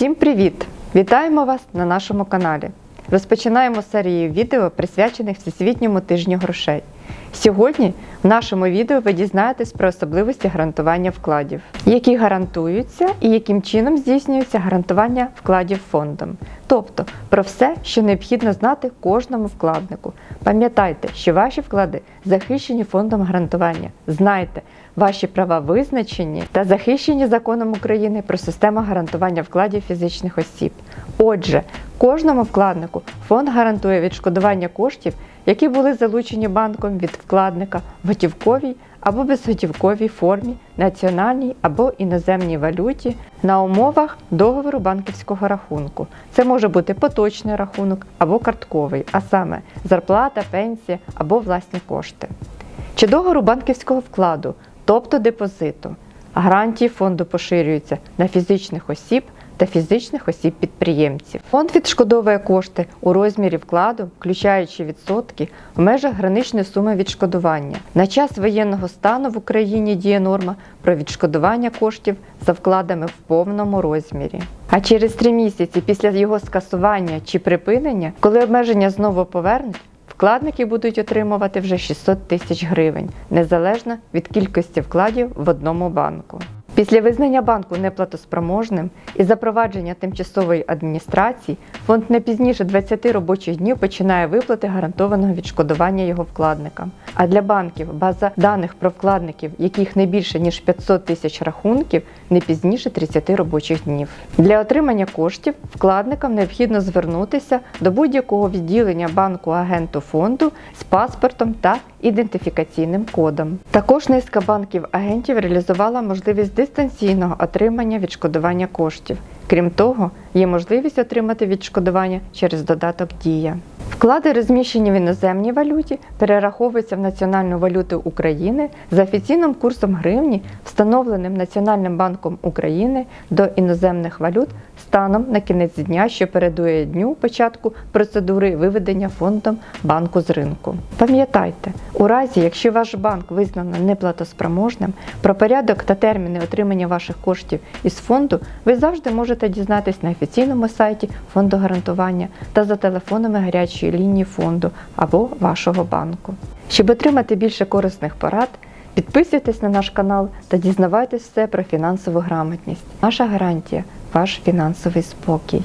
Всім привіт! Вітаємо вас на нашому каналі. Розпочинаємо серію відео, присвячених Всесвітньому тижню грошей. Сьогодні в нашому відео ви дізнаєтесь про особливості гарантування вкладів, які гарантуються і яким чином здійснюється гарантування вкладів фондом. Тобто про все, що необхідно знати кожному вкладнику. Пам'ятайте, що ваші вклади захищені фондом гарантування. Знайте, ваші права визначені та захищені законом України про систему гарантування вкладів фізичних осіб. Отже, кожному вкладнику фонд гарантує відшкодування коштів, які були залучені банком від вкладника в готівковій або безготівковій формі, національній або іноземній валюті на умовах договору банківського рахунку. Це може бути поточний рахунок або картковий, а саме зарплата, пенсія або власні кошти. Чи договору банківського вкладу, тобто депозиту. Гарантії фонду поширюються на фізичних осіб та фізичних осіб-підприємців. Фонд відшкодовує кошти у розмірі вкладу, включаючи відсотки, в межах граничної суми відшкодування. На час воєнного стану в Україні діє норма про відшкодування коштів за вкладами в повному розмірі. А через три місяці після його скасування чи припинення, коли обмеження знову повернуть, Вкладники будуть отримувати вже 600 тисяч гривень, незалежно від кількості вкладів в одному банку. Після визнання банку неплатоспроможним і запровадження тимчасової адміністрації фонд не пізніше 20 робочих днів починає виплати гарантованого відшкодування його вкладникам. А для банків база даних про вкладників, яких не більше ніж 500 тисяч рахунків, не пізніше 30 робочих днів. Для отримання коштів вкладникам необхідно звернутися до будь-якого відділення банку агенту фонду з паспортом та ідентифікаційним кодом. Також низка банків-агентів реалізувала можливість дистанційного отримання відшкодування коштів. Крім того, є можливість отримати відшкодування через додаток Дія. Вклади, розміщені в іноземній валюті, перераховуються в національну валюту України за офіційним курсом гривні, встановленим Національним банком України до іноземних валют станом на кінець дня, що передує дню початку процедури виведення фондом банку з ринку. Пам'ятайте, у разі, якщо ваш банк визнано неплатоспроможним, про порядок та терміни отримання ваших коштів із фонду ви завжди можете дізнатись на офіційному сайті фонду гарантування та за телефонами гарячої лінії фонду або вашого банку. Щоб отримати більше корисних порад, підписуйтесь на наш канал та дізнавайтесь все про фінансову грамотність. Наша гарантія ваш фінансовий спокій.